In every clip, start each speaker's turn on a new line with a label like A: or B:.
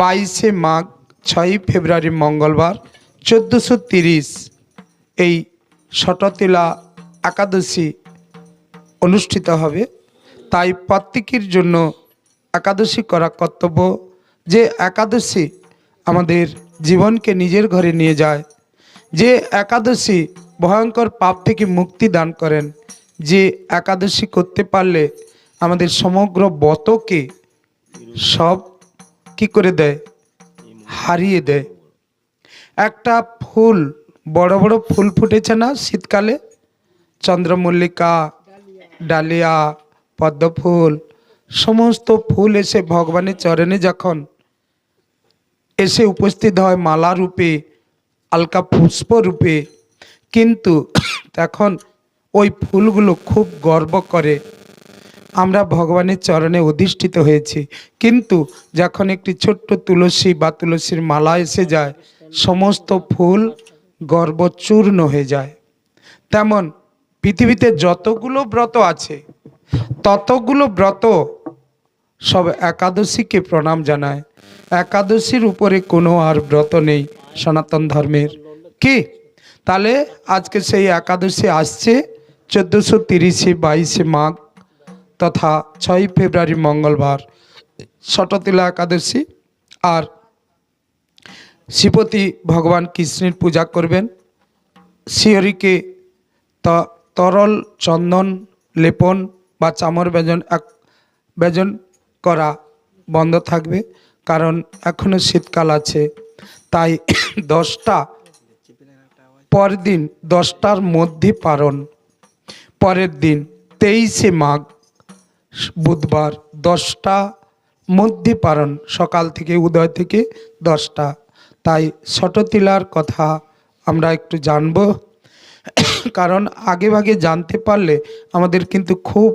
A: বাইশে মাঘ, ছয়ই ফেব্রুয়ারি, মঙ্গলবার, চোদ্দোশো তিরিশ। এই শটতিলা একাদশী অনুষ্ঠিত হবে। তাই প্রত্যেকের জন্য একাদশী করা কর্তব্য যে একাদশী আমাদের জীবনকে নিজের ঘরে নিয়ে যায়, যে একাদশী ভয়ঙ্কর পাপ থেকে মুক্তি দান করেন, যে একাদশী করতে পারলে আমাদের সমগ্র বতকে সব কি করে দেয়? হারিয়ে দেয়। একটা ফুল, বড় বড় ফুল ফুটেছে না শীতকালে? চন্দ্রমল্লিকা, ডালিয়া, পদ্মফুল, সমস্ত ফুল এসে ভগবানের চরণে যখন এসে উপস্থিত হয় মালা রূপে আলকা পুষ্প রূপে, কিন্তু তখন ওই ফুলগুলো খুব গর্ব করে। আমরা ভগবানের চরণে অধিষ্ঠিত হয়েছি। কিন্তু যখন একটি ছোট্ট তুলসী বা তুলসীর মালা এসে যায়, সমস্ত ফুল গর্বচূর্ণ হয়ে যায়। তেমন পৃথিবীতে যতগুলো ব্রত আছে, ততগুলো ব্রত সব একাদশীকে প্রণাম জানায়। একাদশীর উপরে কোনো আর ব্রত নেই সনাতন ধর্মের। কি? তাহলে আজকে সেই একাদশী আসছে চোদ্দোশো তিরিশে বাইশে মাঘ। তথা ছয়ই ফেব্রুয়ারি মঙ্গলবার শটতিলা একাদশী আর শ্রীপতি ভগবান কৃষ্ণের পূজা করবেন। শিহরিকে তরল চন্দন, লেপন বা চামর ব্যজন এক ব্যজন করা বন্ধ থাকবে, কারণ এখনও শীতকাল আছে। তাই দশটা পরদিন দশটার মধ্যে পারণ পরের দিন তেইশে মাঘ বুধবার দশটা মধ্যে পারণ, সকাল থেকে উদয় থেকে দশটা। তাই শটতিলার কথা আমরা একটু জানব। কারণ আগে ভাগে জানতে পারলে আমাদের কিন্তু খুব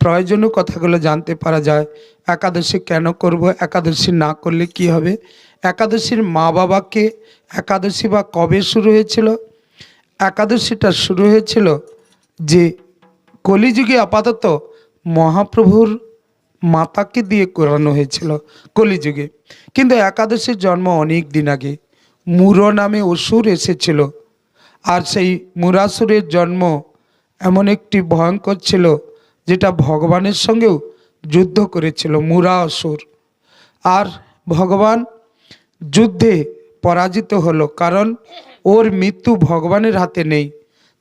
A: প্রয়োজনীয় কথাগুলো জানতে পারা যায়। একাদশী কেন করব, একাদশী না করলে কি হবে? একাদশীর মা বাবাকে একাদশী বা কবে শুরু হয়েছিল? একাদশীটা শুরু হয়েছিল যে কলিযুগে আপাতত মহাপ্রভুর মাতাকে দিয়ে করানো হয়েছিল কলিযুগে। কিন্তু একাদশীর জন্ম অনেক দিন আগে। মুর নামে অসুর এসেছিল। আর সেই মুরাসুরের জন্ম এমন একটি ভয়ঙ্কর ছিল, যেটা ভগবানের সঙ্গেও যুদ্ধ করেছিল মুরা অসুর আর ভগবান যুদ্ধে পরাজিত হলো, কারণ ওর মৃত্যু ভগবানের হাতে নেই।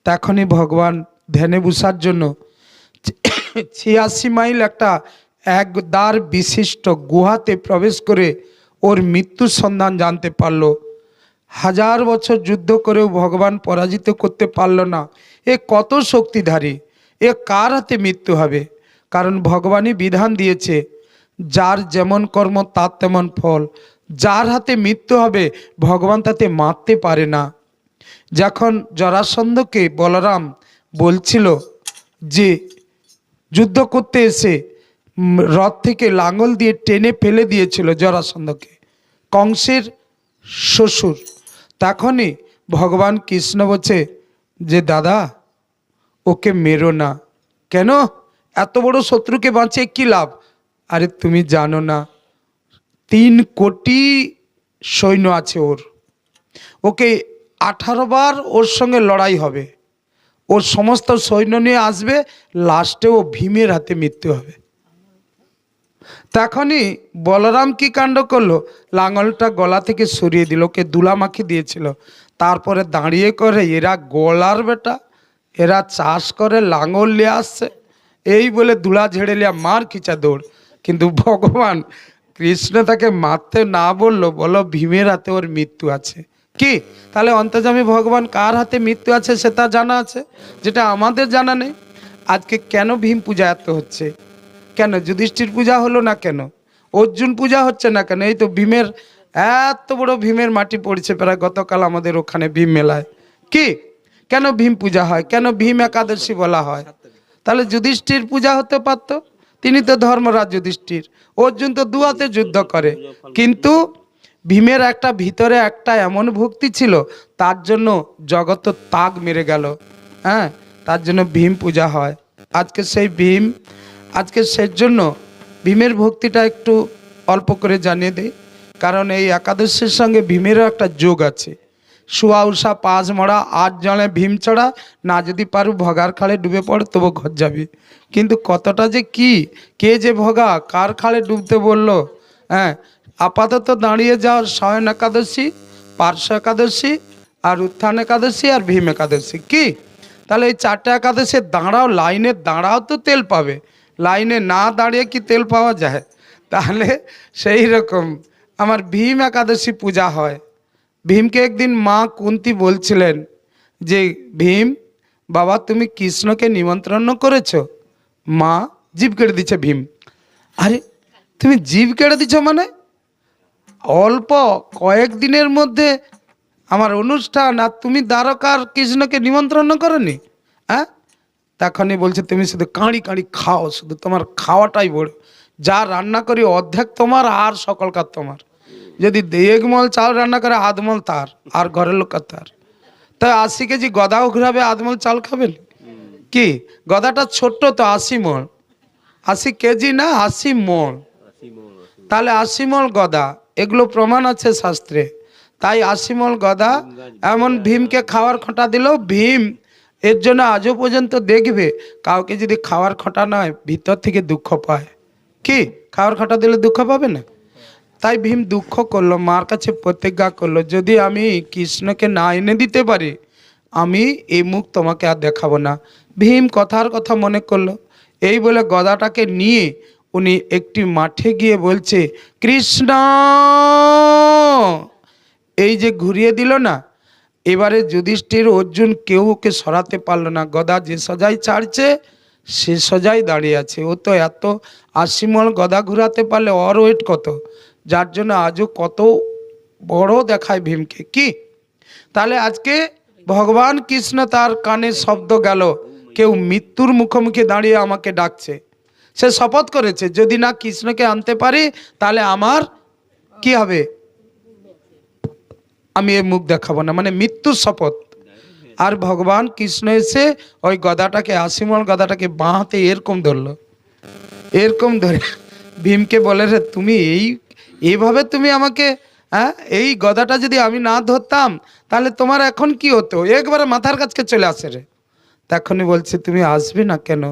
A: তখনই ভগবান ধ্যানে বসার জন্য ছিয়াশি মাইল একটা এক দ্বার বিশিষ্ট গুহাতে প্রবেশ করে ওর মৃত্যুর সন্ধান জানতে পারল। হাজার বছর যুদ্ধ করেও ভগবান পরাজিত করতে পারল না। এ কত শক্তিধারী? এ কার হাতে মৃত্যু হবে? কারণ ভগবানই বিধান দিয়েছে, যার যেমন কর্ম, তার তেমন ফল। যার হাতে মৃত্যু হবে, ভগবান তাতে মারতে পারে না। যখন জরাসন্ধকে বলরাম বলছিল যে যুদ্ধ করতে এসে রথ থেকে লাঙল দিয়ে টেনে ফেলে দিয়েছিল জরাসন্ধকে, কংসের শ্বশুর। তখনই ভগবান কৃষ্ণ বলছে, যে দাদা, ওকে মেরো না। কেন? এত বড় শত্রুকে বাঁচিয়ে কী লাভ? আরে তুমি জানো না, তিন কোটি সৈন্য আছে ওর। ওকে আঠারো বার ওর সঙ্গে লড়াই হবে। ওর সমস্ত সৈন্য নিয়ে আসবে লাস্টে ও ভীমের হাতে মৃত্যু হবে। তখনই বলরাম কি কাণ্ড করল? লাঙলটা গলা থেকে সরিয়ে দিল, ওকে দুলা মাখি দিয়েছিল। তারপরে দাঁড়িয়ে করে, এরা গলার বেটা, এরা চাষ করে লাঙল নিয়ে আসছে। এই বলে দুলা ঝেড়ে লিয়া মার খিচা দৌড়। কিন্তু ভগবান কৃষ্ণ তাকে মারতে না বলল, বলো ভীমের হাতে ওর মৃত্যু আছে। কি? তাহলে অন্তর্জামী ভগবান কার হাতে মৃত্যু আছে সেটা জানা আছে? যেটা আমাদের জানা নেই। আজকে কেন ভীম পূজা এত হচ্ছে? কেন যুধিষ্ঠির পূজা হলো না কেন? অর্জুন পূজা হচ্ছে না কেন? এই তো ভীমের, এত বড় ভীমের মাটি পড়ছে প্রায় গতকাল আমাদের ওখানে ভীম মেলায়। কি? কেন ভীম পূজা হয়? কেন ভীম একাদশী বলা হয়? তাহলে যুধিষ্ঠির পূজা হতে পারত? তিনি তো ধর্মরাজ যুধিষ্ঠির। অর্জুন তো দুয়াতে যুদ্ধ করে। কিন্তু ভীমের একটা ভিতরে একটা এমন ভক্তি ছিল, তার জন্য জগত তাগ মেরে গেল। হ্যাঁ তার জন্য ভীম পূজা হয়। আজকে সেই ভীম, আজকে সেই জন্য ভীমের ভক্তিটা একটু অল্প করে জানিয়ে দিই। কারণ এই একাদশীর সঙ্গে ভীমেরও একটা যোগ আছে। শুয়া, উষা, পাঁচ মরা, আট জনে ভীম চড়া না যদি পারু ভগার খালে ডুবে পড়ে, তবু ঘর যাবে। কিন্তু কতটা যে কি, কে যে ভগা, কার খালে ডুবতে বলল? হ্যাঁ আপাতত দাঁড়িয়ে যাওয়ার শয়ন একাদশী, পার্শ্ব একাদশী, আর উত্থান একাদশী, আর ভীম একাদশী। কি? তাহলে এই চারটে একাদশী দাঁড়াও, লাইনে দাঁড়াও তো তেল পাবে। লাইনে না দাঁড়িয়ে কি তেল পাওয়া যায়? তাহলে সেই রকম আমার ভীম একাদশী পূজা হয়। ভীমকে একদিন মা কুন্তি বলছিলেন যে, ভীম, বাবা তুমি কৃষ্ণকে নিমন্ত্রণ করেছ? মা, জীব কেটে দিচ্ছে ভীম। আরে, তুমি জীব কেটে দিচ্ছ মানে? অল্প কয়েকদিনের মধ্যে আমার অনুষ্ঠান আর তুমি দ্বারকার কৃষ্ণকে নিমন্ত্রণ করনি হ্যাঁ তখনই বলছে, তুমি শুধু কাঁড়ি কাঁড়ি খাও, শুধু তোমার খাওয়াটাই বড়। যা রান্না করি, অর্ধেক তোমার আর সকলকার তোমার। যদি দেগমল চাল রান্না করে আধমল তার, আর ঘরের লোক তার। তাই আশি কেজি গদাও ঘুরাবে আধমল চাল খাবেন? কি? গদাটা ছোট্ট তো, আশি মন আশি কেজি না, আশি মল। তাহলে আশিমল গদা। এগুলো প্রমাণ আছে শাস্ত্রে। তাই আসিমল গদা এমন ভীমকে খাওয়ার খোঁটা দিল, ভীম, এর জন্য আজও পর্যন্ত দেখবে, কাউকে যদি খাওয়ার খোঁটা নয়, ভিতর থেকে দুঃখ পায়। কি? খাওয়ার খোঁটা দিলে দুঃখ পাবে না? তাই ভীম দুঃখ করল, মার কাছে প্রতিজ্ঞা করল, যদি আমি কৃষ্ণকে না এনে দিতে পারি, আমি এই মুখ তোমাকে আর দেখাবো না। ভীম কথার কথা মনে করল, এই বলে গদাটাকে নিয়ে উনি একটি মাঠে গিয়ে বলছে, কৃষ্ণ! এই যে ঘুরিয়ে দিল না, এবারে যুধিষ্ঠির অর্জুন কেউ ওকে সরাতে পারল না। গদা যে সজাই ছাড়ছে, সে সজাই দাঁড়িয়ে আছে। ও তো এত আশিমল গদা ঘুরাতে পারলে অর ওয়েট কত? যার জন্য আজও কত বড় দেখায় ভীমকে। কি? তাহলে আজকে ভগবান কৃষ্ণ তার কানে শব্দ গেল। কেউ মৃত্যুর মুখোমুখি দাঁড়িয়ে আমাকে ডাকছে। সে শপথ করেছে, যদি না কৃষ্ণকে আনতে পারি, তাহলে আমার কি হবে? আমি এ মুখ দেখাবো না মানে মৃত্যুর শপথ। আর ভগবান কৃষ্ণ এসে ওই গদাটাকে, আশিমল গদাটাকে বাঁ হাতে এরকম ধরলো। এরকম ধরে ভীমকে বলে, রে, তুমি এই, এইভাবে তুমি আমাকে হ্যাঁ এই গদাটা যদি আমি না ধরতাম, তাহলে তোমার এখন কি হতো? একবারে মাথার কাছকে চলে আসে রে। তখনই বলছে, তুমি আসবে না কেন?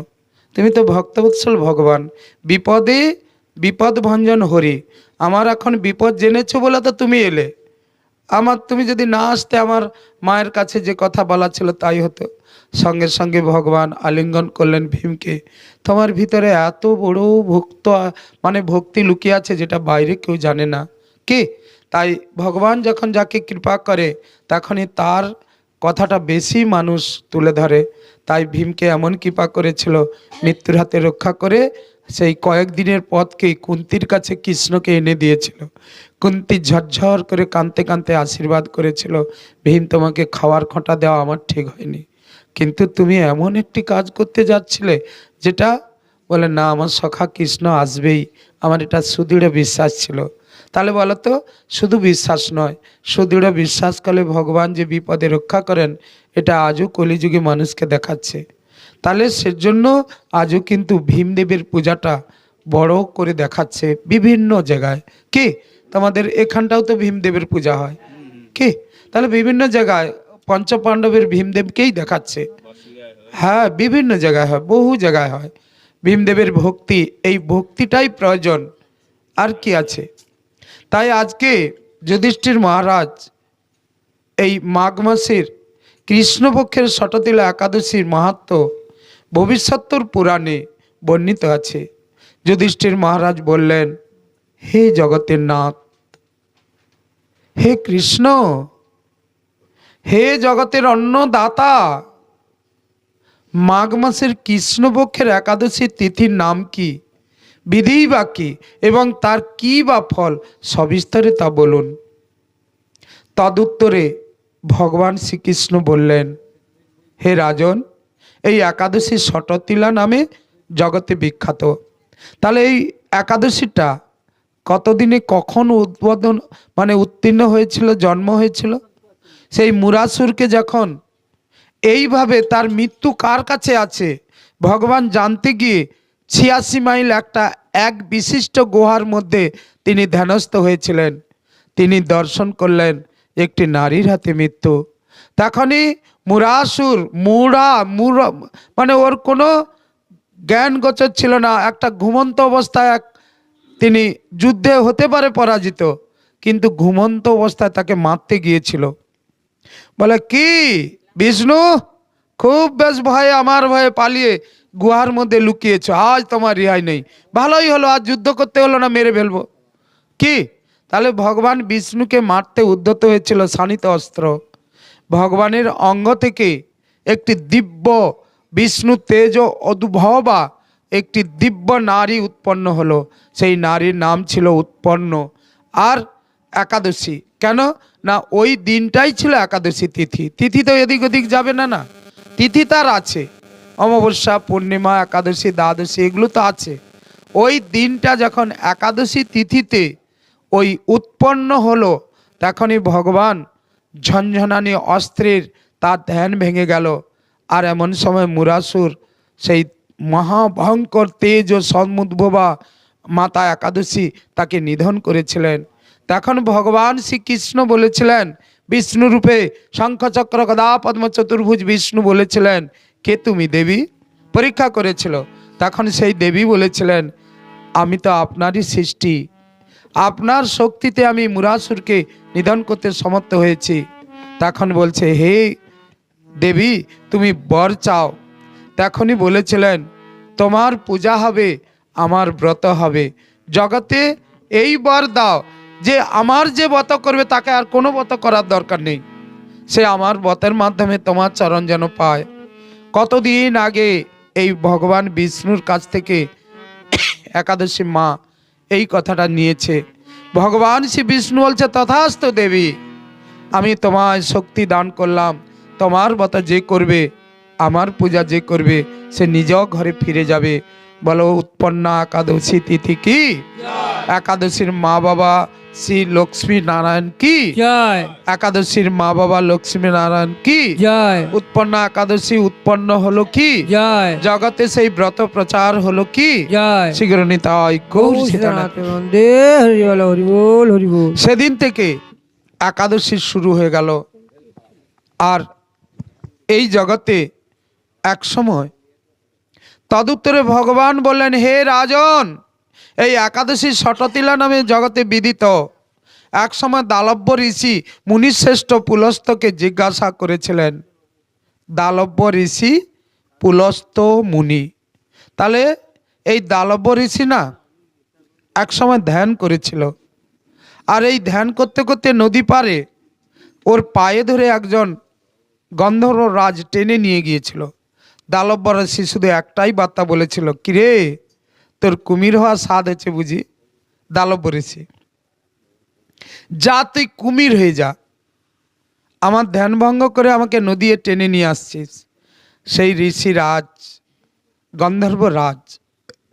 A: তুমি তো ভক্তবৎসল ভগবান। বিপদে বিপদ ভঞ্জন হরি। আমার এখন বিপদ জেনেছো বলে তো তুমি এলে। আমার তুমি যদি না আসতে, আমার মায়ের কাছে যে কথা বলা ছিল তাই হতো। সঙ্গে সঙ্গে ভগবান আলিঙ্গন করলেন ভীমকে। তোমার ভিতরে এত বড় ভক্ত মানে ভক্তি লুকিয়ে আছে যেটা বাইরে কেউ জানে না। কি? তাই ভগবান যখন যাকে কৃপা করে, তখনই তার কথাটা বেশি মানুষ তুলে ধরে। তাই ভীমকে এমন কৃপা করেছিল, মৃত্যুর হাতে রক্ষা করে সেই কয়েকদিনের পথকেই কুন্তির কাছে কৃষ্ণকে এনে দিয়েছিল। কুন্তি ঝরঝর করে কাঁদতে কাঁদতে আশীর্বাদ করেছিল, ভীম, তোমাকে খাওয়ার খোঁটা দেওয়া আমার ঠিক হয়নি। কিন্তু তুমি এমন একটি কাজ করতে যাচ্ছিলে যেটা বলে, না, আমার সখা কৃষ্ণ আসবেই। আমার এটা সুদৃঢ় বিশ্বাস ছিল। তাহলে বলো তো, শুধু বিশ্বাস নয়, সুদৃঢ় বিশ্বাস করলে ভগবান যে বিপদে রক্ষা করেন, এটা আজও কলিযুগে মানুষকে দেখাচ্ছে। তাহলে সেজন্য আজও কিন্তু ভীমদেবের পূজাটা বড় করে দেখাচ্ছে বিভিন্ন জায়গায়। কি? তোমাদের এখানটাও তো ভীমদেবের পূজা হয়। কি? তাহলে বিভিন্ন জায়গায় পঞ্চপাণ্ডবের ভীমদেবকেই দেখাচ্ছে। হ্যাঁ বিভিন্ন জায়গায় হয়, বহু জায়গায় হয়। ভীমদেবের ভক্তি, এই ভক্তিটাই প্রয়োজন। আর কি আছে? তাই আজকে যুধিষ্ঠির মহারাজ এই মাঘ মাসের কৃষ্ণপক্ষের শততিলা একাদশীর মাহাত্ম ভবিষ্যত্তর পুরাণে বর্ণিত আছে। যুধিষ্ঠির মহারাজ বললেন, হে জগতের নাথ, হে কৃষ্ণ, হে জগতের অন্নদাতা মাঘ মাসের কৃষ্ণপক্ষের একাদশীর তিথির নাম কি? বিধি বা কি এবং তার কি বা ফল সবিস্তারে তা বলুন। তদুত্তরে ভগবান শ্রীকৃষ্ণ বললেন, হে রাজন, এই একাদশী শটতিলা নামে জগতে বিখ্যাত। তাহলে এই একাদশীটা কতদিনে কখন উদ্বোধন মানে উত্তীর্ণ হয়েছিল, জন্ম হয়েছিল? সেই মুরাসুরকে যখন এইভাবে তার মৃত্যু কার কাছে আছে, ভগবান জানতে গিয়ে ছিয়াশি মাইল একটা এক বিশিষ্ট গুহার মধ্যে তিনি ধ্যানস্থ হয়েছিলেন। তিনি দর্শন করলেন একটি নারীর হাতে মৃত্যু। তখনই মুরাসুর মুড়া মুরা মানে ওর কোনো জ্ঞান গোচর ছিল না। একটা ঘুমন্ত অবস্থায় এক তিনি যুদ্ধে হতে পারে পরাজিত, কিন্তু ঘুমন্ত অবস্থায় তাকে মারতে গিয়েছিল। বলে, কি বিষ্ণু? খুব বেশ ভয়ে, আমার ভয়ে পালিয়ে গুহার মধ্যে লুকিয়েছ, আজ তোমার রেহাই নেই। ভালোই হলো, আজ যুদ্ধ করতে হলো না, মেরে ফেলব। কি? তাহলে ভগবান বিষ্ণুকে মারতে উদ্যত হয়েছিল শানিত অস্ত্র। ভগবানের অঙ্গ থেকে একটি দিব্য বিষ্ণু তেজ অদুভবা একটি দিব্য নারী উৎপন্ন হলো। সেই নারীর নাম ছিল উৎপন্ন আর একাদশী। কেন? না, ওই দিনটাই ছিল একাদশী তিথি। তিথি তো এদিক ওদিক যাবে না না। তিথি তার আছে। অমাবস্যা, পূর্ণিমা, একাদশী, দ্বাদশী, এগুলো তো আছে। ওই দিনটা যখন একাদশী তিথিতে ওই উৎপন্ন হলো, তখনই ভগবান ঝনঝনানি অস্ত্রের তার ধ্যান ভেঙে গেল। আর এমন সময় মুরাসুর সেই মহাভয়ঙ্কর তেজ ও সন্মুদ্ভবা মাতা একাদশী তাকে নিধন করেছিলেন। তখন ভগবান শ্রীকৃষ্ণ বলেছিলেন বিষ্ণু রূপে শঙ্খচক্র গদা পদ্ম চতুর্ভুজ বিষ্ণু বলেছিলেন। কে তুমি, দেবী? পরীক্ষা করেছিল। তখন সেই দেবী বলেছিলেন, আমি তো আপনারই সৃষ্টি। আপনার শক্তিতে আমি মুরাসুরকে নিধন করতে সমর্থ হয়েছি। তখন বলছে, হে দেবী, তুমি বর চাও। তখনই বলেছিলেন, তোমার পূজা হবে, আমার ব্রত হবে। জগতে এই বর দাও, যে আমার যে ব্রত করবে, তাকে আর কোনো ব্রত করার দরকার নেই। সে আমার ব্রতের মাধ্যমে তোমার চরণ যেন পায়। কতদিন আগে এই ভগবান বিষ্ণুর কাছ থেকে একাদশী মা এই কথাটা নিয়েছে। ভগবান শ্রী বিষ্ণু বলছে তথাস্ত দেবী আমি তোমায় শক্তি দান করলাম। তোমার মতো যে করবে আমার পূজা যে করবে সে নিজেও ঘরে ফিরে যাবে। বলো উৎপন্না একাদশী তিথি কি? একাদশীর মা বাবা শ্রী লক্ষ্মী নারায়ণ কি?
B: জয়।
A: একাদশীর মা বাবা লক্ষ্মী নারায়ণ কি?
B: জয়।
A: উৎপন্ন একাদশী উৎপন্ন হলো কি?
B: জয়।
A: জগতে সেই ব্রত প্রচার হলো কি?
B: জয়।
A: শীঘ্র নিতাই গৌর সেদিন থেকে একাদশী শুরু হয়ে গেল। আর এই জগতে এক সময় তদুত্তরে ভগবান বললেন হে রাজন এই একাদশী শটতিলা নামে জগতে বিদিত। এক সময় দালব্য ঋষি মুনিশ্রেষ্ঠ পুলস্তকে জিজ্ঞাসা করেছিলেন, দালব্য ঋষি, পুলস্ত মুনি, তাহলে এই দালব্য ঋষি না এক সময় ধ্যান করেছিল। আর এই ধ্যান করতে করতে নদী পারে ওর পায়ে ধরে একজন গন্ধর্ব রাজ টেনে নিয়ে গিয়েছিল। দালব্য ঋষি শুধু একটাই বার্তা বলেছিল, কিরে তোর কুমির হওয়া স্বাদ হচ্ছে বুঝি? দালব্য ঋষি। যা তুই কুমির হয়ে যা। আমার ধ্যান ভঙ্গ করে আমাকে নদীয়ে টেনে নিয়ে আসছিস। সেই ঋষি রাজ, গন্ধর্ব রাজ,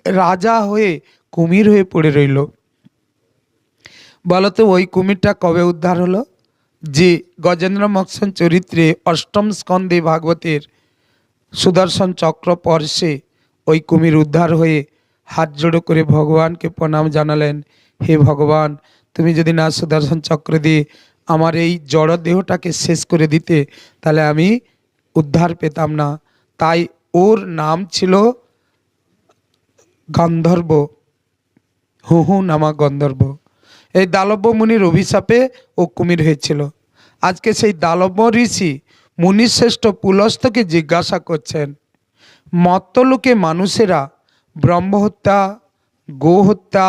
A: রাজা হয়ে কুমির হয়ে পড়ে রইল। বলতো ওই কুমিরটা কবে উদ্ধার হলো? যে গজেন্দ্র মকসন চরিত্রে অষ্টম স্কন্ধে ভাগবতের সুদর্শন চক্র পর্শে ওই কুমির উদ্ধার হয়ে হাত জোড়ো করে ভগবানকে প্রণাম জানালেন, হে ভগবান, তুমি যদি না সুদর্শন চক্র দিয়ে আমার এই জড় দেহটাকে শেষ করে দিতে, তাহলে আমি উদ্ধার পেতাম না। তাই ওর নাম ছিল গন্ধর্ব, হু হু নামা গন্ধর্ব। এই দালব্য মুনির অভিশাপে ও কুমির হয়েছিল। আজকে সেই দালব্য ঋষি মুনিশ্রেষ্ঠ পুলস্তকে জিজ্ঞাসা করছেন, মত্তলোকে মানুষেরা ব্রহ্মহত্যা, গোহত্যা,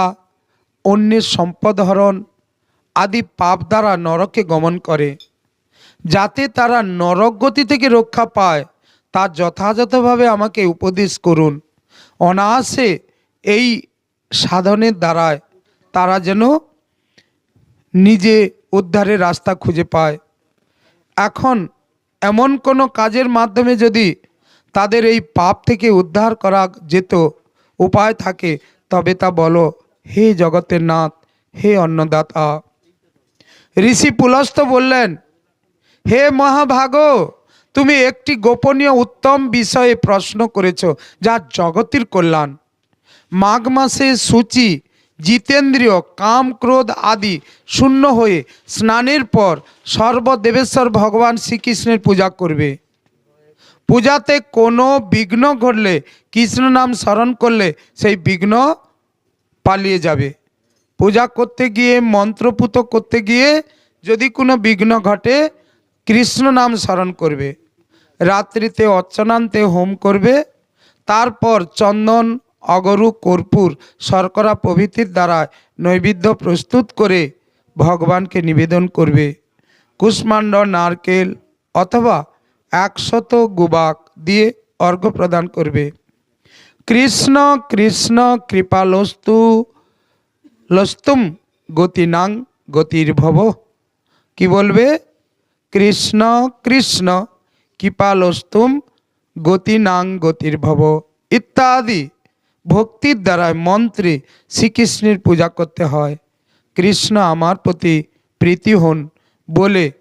A: অন্যের সম্পদ হরণ আদি পাপ দ্বারা নরকে গমন করে। যাতে তারা নরক গতি থেকে রক্ষা পায়, তা যথাযথভাবে আমাকে উপদেশ করুন। অনায়াসে এই সাধনের দ্বারায় তারা যেন নিজে উদ্ধারের রাস্তা খুঁজে পায়। এখন এমন কোনো কাজের মাধ্যমে যদি তাদের এই পাপ থেকে উদ্ধার করা যেত উপায় থাকে, তবে তা বলো, হে জগতের নাথ, হে অন্নদাতা। ঋষি পুলস্ত বললেন, হে মহাভাগ, তুমি একটি গোপনীয় উত্তম বিষয়ে প্রশ্ন করেছ, যা জগতের কল্যাণ। মাঘ মাসে সূচি, জিতেন্দ্রীয়, কাম, ক্রোধ আদি শূন্য হয়ে স্নানের পর সর্বদেবেশ্বর ভগবান শ্রীকৃষ্ণের পূজা করবে। পূজাতে কোনো বিঘ্ন ঘটলে, কৃষ্ণ নাম স্মরণ করলে সেই বিঘ্ন পালিয়ে যাবে। পূজা করতে গিয়ে, মন্ত্রপুত করতে গিয়ে যদি কোনো বিঘ্ন ঘটে, কৃষ্ণ নাম স্মরণ করবে। রাত্রিতে অর্চনান্তে হোম করবে। তারপর চন্দন, অগরু, কর্পূর, শর্করা প্রভৃতির দ্বারা নৈবেদ্য প্রস্তুত করে ভগবানকে নিবেদন করবে। কুষ্মাণ্ড, নারকেল অথবা একশত গুবাক দিয়ে অর্ঘ্য প্রদান করবে। কৃষ্ণ কৃষ্ণ কৃপালস্তু, লস্তুম গতিনাং গতির্ভব। কি বলবে? কৃষ্ণ কৃষ্ণ কৃপালস্তুম গতিনাং গতির্ভব। ইত্যাদি ভক্তির দ্বারা মন্ত্রে শ্রীকৃষ্ণের পূজা করতে হয়। কৃষ্ণ আমার প্রতি প্রীতি হন বলে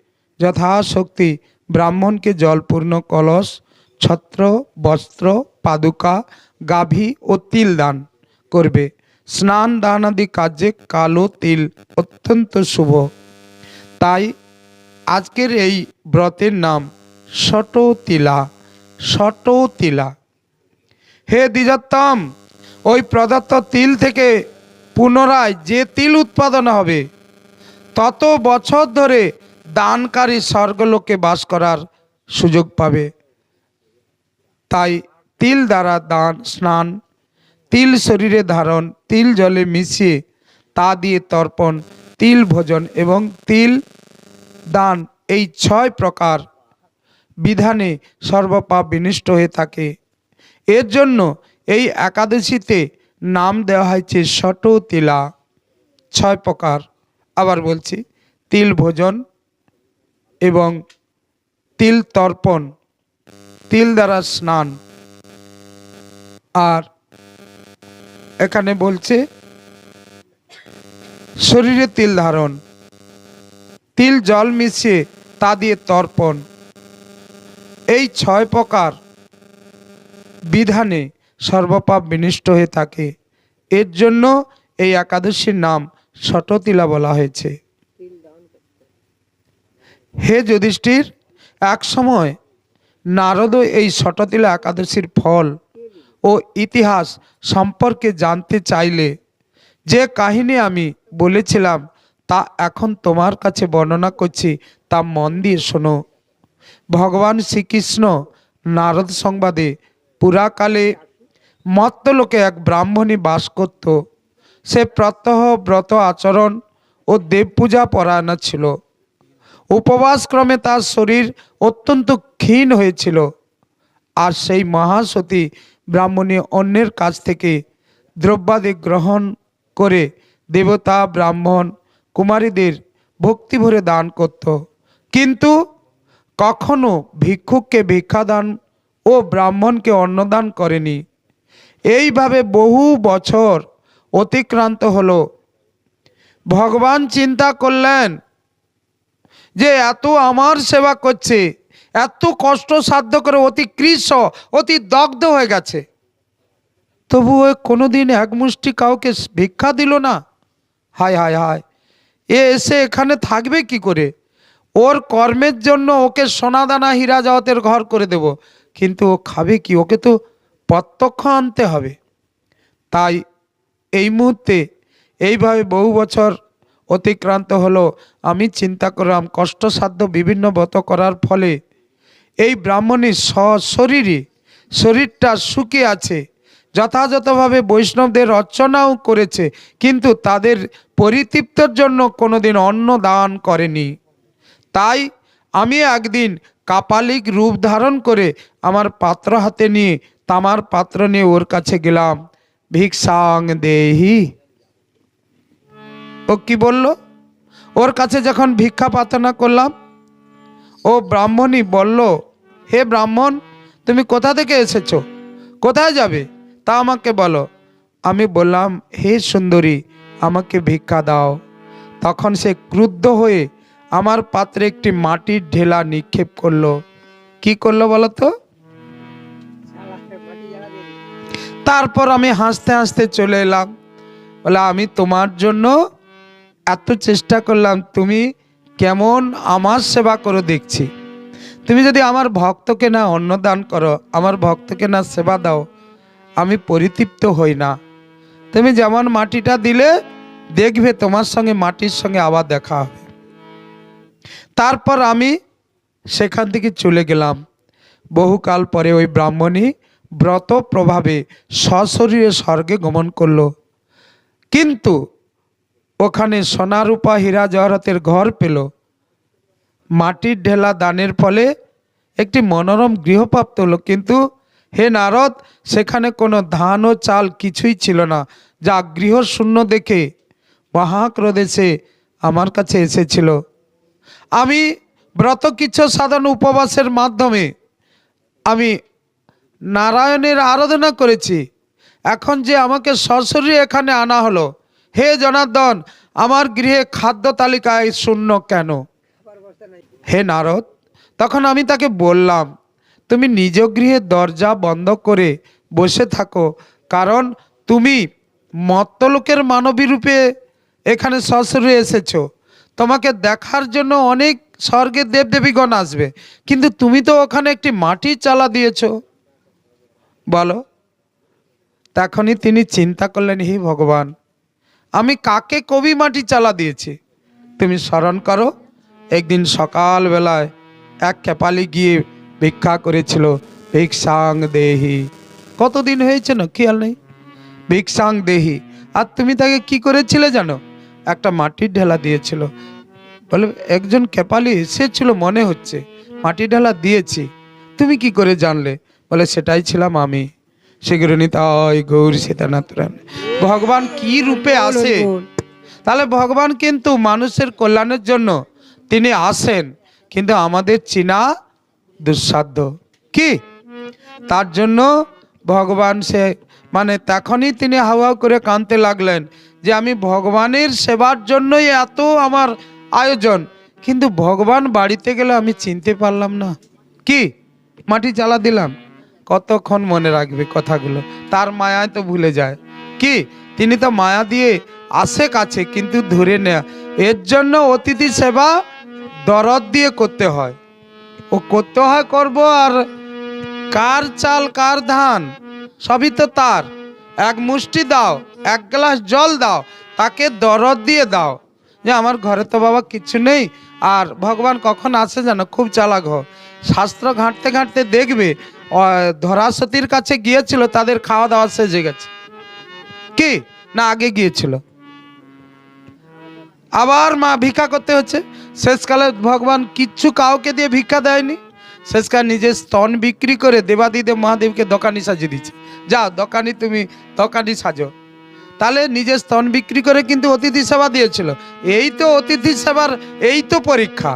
A: যথাশক্তি ব্রাহ্মণকে জলপূর্ণ কলস, ছত্র, বস্ত্র, পাদুকা, গাভী ও তিল দান করবে। স্নান দান আদি কাজে কালো তিল অত্যন্ত শুভ। তাই আজকের এই ব্রতের নাম শট তিলা শট তিলা হে দ্বিজোত্তম, ওই প্রদত্ত তিল থেকে পুনরায় যে তিল উৎপাদন হবে, তত বছর ধরে দানকারী স্বর্গলোকে বাস করার সুযোগ পাবে। তাই তিল দ্বারা দান, স্নান, তিল শরীরে ধারণ, তিল জলে মিশিয়ে তা দিয়ে তর্পণ, তিল ভোজন এবং তিল দান এই ছয় প্রকার বিধানে সর্বপাপ বিনিষ্ট হয়ে থাকে। এর জন্য এই একাদশীতে নাম দেওয়া হয়েছে শট তিলা। ছয় প্রকার। আবার বলছি, তিল ভোজন এবং তিল তর্পণ, তিল দ্বারা স্নান। আর এখানে বলছে, শরীরে তিল ধারণ। তিল জল মিশিয়ে তা দিয়ে তর্পণ। এই ছয় প্রকার বিধানে সর্বপাপ বিনিষ্ট হয়ে থাকে। এর জন্য এই একাদশীর নাম শটতিলা বলা হয়েছে। হে যুধিষ্ঠির, এক সময় নারদ এই শটতিলা একাদশীর ফল ও ইতিহাস সম্পর্কে জানতে চাইলে, যে কাহিনী আমি বলেছিলাম তা এখন তোমার কাছে বর্ণনা করছি, তা মন দিয়ে শোনো। ভগবান শ্রীকৃষ্ণ নারদ সংবাদে পুরাকালে মত্তলোকে এক ব্রাহ্মণী বাস করত। সে প্রত্যহ ব্রত আচরণ ও দেবপূজা পরায়ণা ছিল। উপবাসক্রমে তার শরীর অত্যন্ত ক্ষীণ হয়েছিল। আর সেই মহাসতী ব্রাহ্মণী অন্যের কাছ থেকে দ্রব্যাদি গ্রহণ করে দেবতা, ব্রাহ্মণ, কুমারীদের ভক্তি ভরে দান করত। কিন্তু কখনো ভিক্ষুককে ভিক্ষাদান ও ব্রাহ্মণকে অন্নদান করেনি। এইভাবে বহু বছর অতিক্রান্ত হলো। ভগবান চিন্তা করলেন যে এত আমার সেবা করছে, এত কষ্ট সাধ্য করে অতি কৃষ অতি দগ্ধ হয়ে গেছে। তবু ও কোনোদিন এক মুষ্টি কাউকে ভিক্ষা দিল না। হায় হায় হায়, এ এসে এখানে থাকবে কি করে? ওর কর্মের জন্য ওকে সোনাদানা হীরা জগতের ঘর করে দেব, কিন্তু ও খাবে কি? ওকে তো প্রত্যক্ষ আনতে হবে। তাই এই মুহূর্তে এইভাবে বহু বছর অতিক্রান্ত হলো। আমি চিন্তা করলাম, কষ্টসাধ্য বিভিন্ন ব্রত করার ফলে এই ব্রাহ্মণীর শরীরে, শরীরটা শুকিয়ে আছে। যথাযথভাবে বৈষ্ণবদের অর্চনাও করেছে, কিন্তু তাদের পরিতৃপ্তর জন্য কোনোদিন অন্ন দান করেনি। তাই আমি একদিন কাপালিক রূপ ধারণ করে আমার পাত্র হাতে নিয়ে, তামার পাত্র নিয়ে ওর কাছে গেলাম। ভিক্ষাং দেহি। ও কি বলল? ওর কাছে যখন ভিক্ষা প্রার্থনা করলাম, ও ব্রাহ্মণী বলল, হে ব্রাহ্মণ, তুমি কোথা থেকে এসেছ? কোথায় যাবে? তা আমাকে বলো। আমি বললাম, হে সুন্দরী, আমাকে ভিক্ষা দাও। তখন সে ক্রুদ্ধ হয়ে আমার পাত্রে একটি মাটির ঢেলা নিক্ষেপ করল। কি করল বলো তো? তারপর আমি হাসতে হাসতে চলে এলাম। বলে আমি তোমার জন্য এত চেষ্টা করলাম, তুমি কেমন আমার সেবা করো দেখছি। তুমি যদি আমার ভক্তকে না অন্নদান করো, আমার ভক্তকে না সেবা দাও, আমি পরিতৃপ্ত হই না। তুমি যেমন মাটিটা দিলে, দেখবে তোমার সঙ্গে মাটির সঙ্গে আবার দেখা হবে। তারপর আমি সেখান থেকে চলে গেলাম। বহুকাল পরে ওই ব্রাহ্মণী ব্রত প্রভাবে সশরীরে স্বর্গে গমন করল। কিন্তু ওখানে সোনারূপা হীরা জহরতের ঘর পেল। মাটির ঢেলা দানের ফলে একটি মনোরম গৃহপ্রাপ্ত হলো কিন্তু হে নারদ, সেখানে কোনো ধান ও চাল কিছুই ছিল না। যা গৃহ শূন্য দেখে মহাক্রোধেশে আমার কাছে এসেছিল। আমি ব্রত কিচ্ছ সাধন উপবাসের মাধ্যমে আমি নারায়ণের আরাধনা করেছি। এখন যে আমাকে সরাসরি এখানে আনা হলো হে জনার্দন, আমার গৃহে খাদ্য তালিকায় শূন্য কেন? হে নারদ, তখন আমি তাকে বললাম, তুমি নিজ গৃহে দরজা বন্ধ করে বসে থাকো, কারণ তুমি মত্তলোকের মানবী রূপে এখানে সশরীরে এসেছ। তোমাকে দেখার জন্য অনেক স্বর্গের দেবদেবীগণ আসবে, কিন্তু তুমি তো ওখানে একটি মাটির চালা দিয়েছ। বলো। তখনই তিনি চিন্তা করলেন, হি ভগবান আমি কাকে কবি মাটি চালা দিয়েছি? তুমি স্মরণ করো, একদিন সকালবেলায় এক কেপালি গিয়ে ভিক্ষা করেছিল, ভিক্ষাং দেহি। কতদিন হয়েছে না? খেয়াল নেই। ভিক্ষাং দেহি। আর তুমি তাকে কি করেছিলে জানো? একটা মাটির ঢেলা দিয়েছিল। বলে, একজন কেপালি এসেছিল মনে হচ্ছে, মাটির ঢেলা দিয়েছি। তুমি কি করে জানলে? বলে, সেটাই ছিলাম আমি। সেগুলো নিতাই গৌর সীতানাথ রাম। ভগবান কি রূপে আসে? তাহলে ভগবান কিন্তু মানুষের কল্যাণের জন্য তিনি আসেন কিন্তু আমাদের চিনা দুঃসাধ্য কি? তার জন্য ভগবান সে মানে তখনই তিনি হাওয়া করে কাঁদতে লাগলেন যে আমি ভগবানের সেবার জন্যই এত আমার আয়োজন কিন্তু ভগবান বাড়িতে গেলে আমি চিনতে পারলাম না। কি? মাটি জ্বালা দিলাম। কতক্ষণ মনে রাখবে কথাগুলো? তার মায়ায় তো ভুলে যায়। কি? তিনি তো মায়া দিয়ে আসে কাছে কিন্তু ধরে নেয়া। এর জন্য অতিথি সেবা দরদ দিয়ে করতে হয়। ও করতে হয় করব আর কার চাল, কার ধান? সবই তো তার। এক মুষ্টি দাও, এক গ্লাস জল দাও, তাকে দরদ দিয়ে দাও। যে আমার ঘরে তো বাবা কিছু নেই, আর ভগবান কখন আসে জানো খুব চালাক হ। শাস্ত্র ঘাঁটতে ঘাঁটতে দেখবে ধরাসতীর কাছে গিয়েছিল, তাদের খাওয়া দাওয়া সেজে গেছে। কি? না, আগে গিয়েছিল। আবার মা ভিক্ষা করতে হচ্ছে। শেষকালে ভগবান কিচ্ছু কাউকে দিয়ে ভিক্ষা দেয়নি। শেষকাল নিজের স্তন বিক্রি করে দেবাদিদেব মহাদেবকে দোকানি সাজিয়ে দিচ্ছে যাও, দোকানি তুমি, দোকানি সাজো। তাহলে নিজের স্তন বিক্রি করে কিন্তু অতিথি সেবা দিয়েছিল। এই তো অতিথি সেবার, এই তো পরীক্ষা।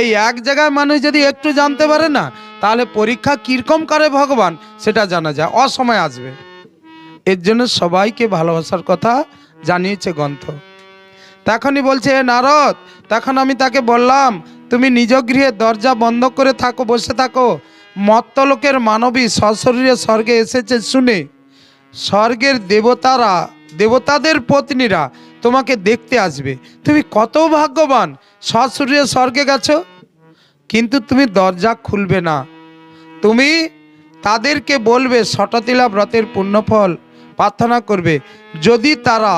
A: এই এক জায়গায় মানুষ যদি একটু জানতে পারে না তাহলে পরীক্ষা কীরকম করে ভগবান? সেটা জানা যায়। অসময় আসবে। এর জন্য সবাইকে ভালোবাসার কথা জানিয়েছে গ্রন্থ। তখনই বলছে, "হে নারদ, তখন আমি তাকে বললাম, তুমি নিজ গৃহে দরজা বন্ধ করে থাকো, বসে থাকো। মত্তলোকের মানবী সশরীরে স্বর্গে এসেছে শুনে। স্বর্গের দেবতারা, দেবতাদের পত্নীরা তোমাকে দেখতে আসবে। তুমি কত ভাগ্যবান! সশরীরে স্বর্গে গেছো। কিন্তু তুমি দরজা খুলবে না। তুমি তাদেরকে বলবে শটতিলা ব্রতের পুণ্যফল প্রার্থনা করবে। যদি তারা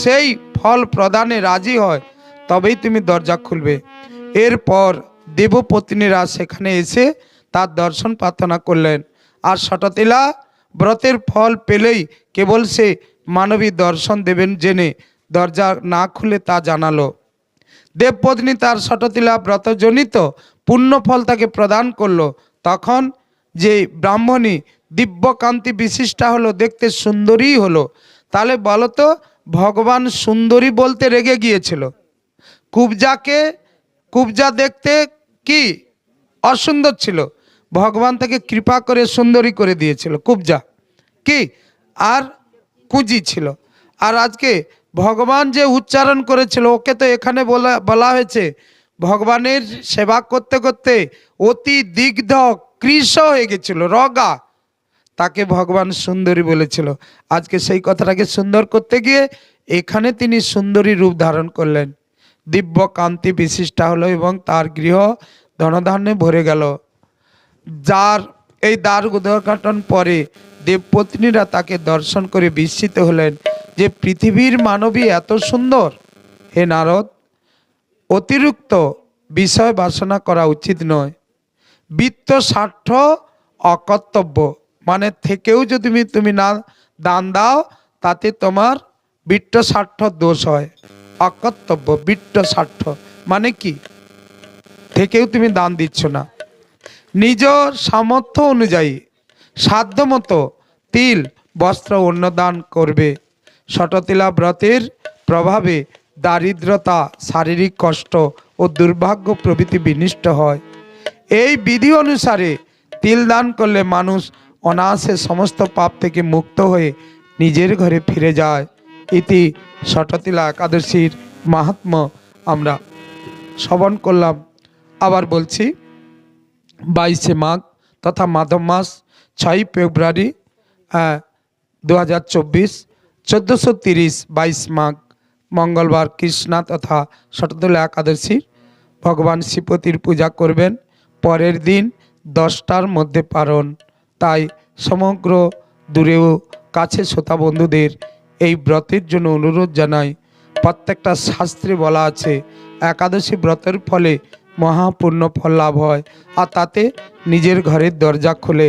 A: সেই ফল প্রদানে রাজি হয়, তবেই তুমি দরজা খুলবে। এরপর দেবপত্নীরা সেখানে এসে তার দর্শন প্রার্থনা করলেন। আর শটতিলা ব্রতের ফল পেলেই কেবল সে মানবী দর্শন দেবেন জেনে দরজা না খুলে তা জানালো। দেবপত্নী তার শটতিলা ব্রতজনিত পুণ্যফল তাকে প্রদান করল। তখন যে ব্রাহ্মণী দিব্যকান্তি বিশিষ্টা হলো, দেখতে সুন্দরী হলো। তাহলে বলো তো ভগবান সুন্দরী বলতে রেগে গিয়েছিল। কুবজাকে, কুবজা দেখতে কি অসুন্দর ছিল। ভগবান তাকে কৃপা করে সুন্দরী করে দিয়েছিল, কুবজা। কি? আর কুঁজি ছিল। আর আজকে ভগবান যে উচ্চারণ করেছিল, ওকে তো এখানে বলা বলা হয়েছে। ভগবানের সেবা করতে করতে অতি দিগ্ধ কৃষ হয়ে গেছিল, রগা। তাকে ভগবান সুন্দরী বলেছিল। আজকে সেই কথাটাকে সুন্দর করতে গিয়ে এখানে তিনি সুন্দরী রূপ ধারণ করলেন। দিব্য কান্তি বিশিষ্টা হলো এবং তার গৃহ ধনধান্যে ভরে গেল। যার এই দ্বার উদ্ঘাটন পরে দেবপত্নীরা তাকে দর্শন করে বিস্মিত হলেন যে পৃথিবীর মানবী এত সুন্দর। হে নারদ, অতিরিক্ত বিষয় বাসনা করা উচিত নয়। বৃত্ত স্বার্থ অকর্তব্য। মানে থেকেও যদি তুমি না দান দাও, তাতে তোমার বৃত্ত স্বার্থ দোষ হয়। অকর্তব্য, বৃত্ত স্বার্থ। মানে কি? থেকেও তুমি দান দিচ্ছ না। নিজ সামর্থ্য অনুযায়ী, সাধ্যমতো তিল, বস্ত্র অন্নদান করবে। শটতিলা ব্রতের প্রভাবে দারিদ্রতা, শারীরিক কষ্ট ও দুর্ভাগ্য প্রভৃতি বিনিষ্ট হয়। এই বিধি অনুসারে তিল দান করলে মানুষ অনায়াসে সমস্ত পাপ থেকে মুক্ত হয়ে নিজের ঘরে ফিরে যায়। ইতি শটতিলা একাদশীর মাহাত্ম আমরা শ্রবণ করলাম। আবার বলছি বাইশে মাঘ তথা মাধব মাস ছয়ই ফেব্রুয়ারি দু হাজার চব্বিশ, চোদ্দোশো তিরিশ বাইশ মাঘ, মঙ্গলবার কৃষ্ণা তথা শতদলা একাদশীর ভগবান শ্রীপতির পূজা করবেন, পরের দিন দশটার মধ্যে পারণ তাই সমগ্র দূরেও কাছে শ্রোতা বন্ধুদের এই ব্রতের জন্য অনুরোধ জানাই। প্রত্যেকটা শাস্ত্রে বলা আছে, একাদশী ব্রতের ফলে মহাপূর্ণ ফল লাভ হয়। আর তাতে নিজের ঘরের দরজা খুলে।